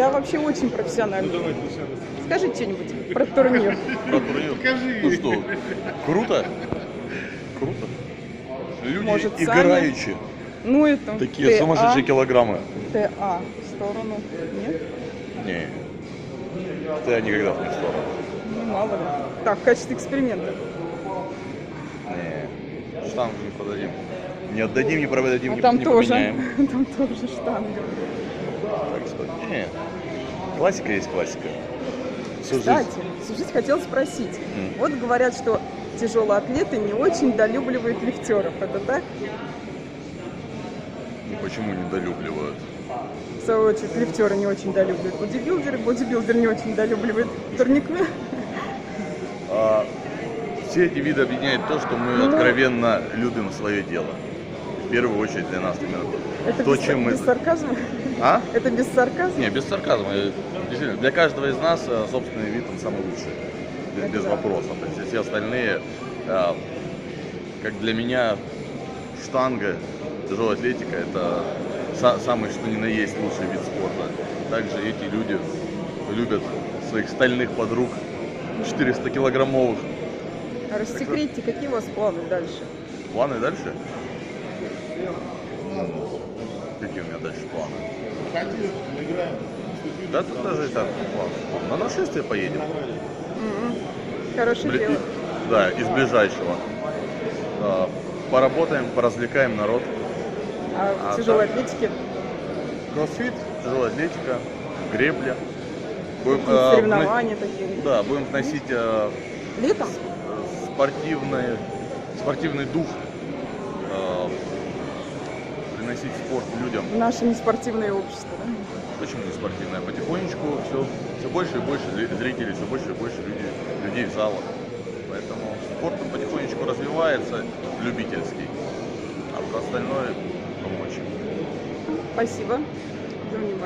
Я вообще очень Ну профессиональный. сейчас. Скажи что-нибудь про турнир. Про турнир. Покажи. Ну что, круто? Круто. Люди Может, сами? играючи. Ну это Такие ТА, сумасшедшие килограммы. ТА в сторону. Нет? Не. Ты никогда в не сторону. Ну, мало ли. Так, в качестве эксперимента. Не. Штангу не продадим. Не отдадим, не продадим, А не, там не тоже. поменяем. Там тоже штанга. Так что, не. Классика есть классика. Всю Кстати, жизнь. слушайте, хотела спросить. М. Вот говорят, что тяжелые атлеты не очень долюбливают лифтеров. Это так? Ну, почему недолюбливают? В свою очередь, лифтеры не очень долюбливают бодибилдеры, бодибилдер не очень долюбливает турникмен. А, все эти виды объединяет то, что мы Ну. откровенно любим свое дело. В первую очередь для нас именно Это то, без, чем мы... без сарказма? А? Это без сарказма? Не, без сарказма. Действительно, для каждого из нас э, собственный вид он самый лучший. Без, без вопросов. То есть все остальные, э, как для меня, штанга, тяжелая атлетика это са- самый что ни на есть лучший вид спорта. Также эти люди любят своих стальных подруг 400 килограммовых. А Рассекретьте, какие у вас планы дальше? Планы дальше? М, Какие у меня дальше планы? Играем. Да тут даже и так план. На нашествие поедем. М-м. Хорошее Бли- дело. Да, из ближайшего. А, Поработаем, поразвлекаем народ. А А в тяжелой так? атлетике Кроссфит, тяжелая атлетика, гребля. Будем, а, соревнования такие? вно- Да, будем вносить а, Летом? спортивный, спортивный дух, приносить спорт людям. Наше неспортивное общество, да? Почему не спортивное? Потихонечку все, все больше и больше зри- зрителей, все больше и больше людей, людей в залах. Поэтому спорт он потихонечку развивается, любительский. А про остальное помочь. Спасибо за внимание.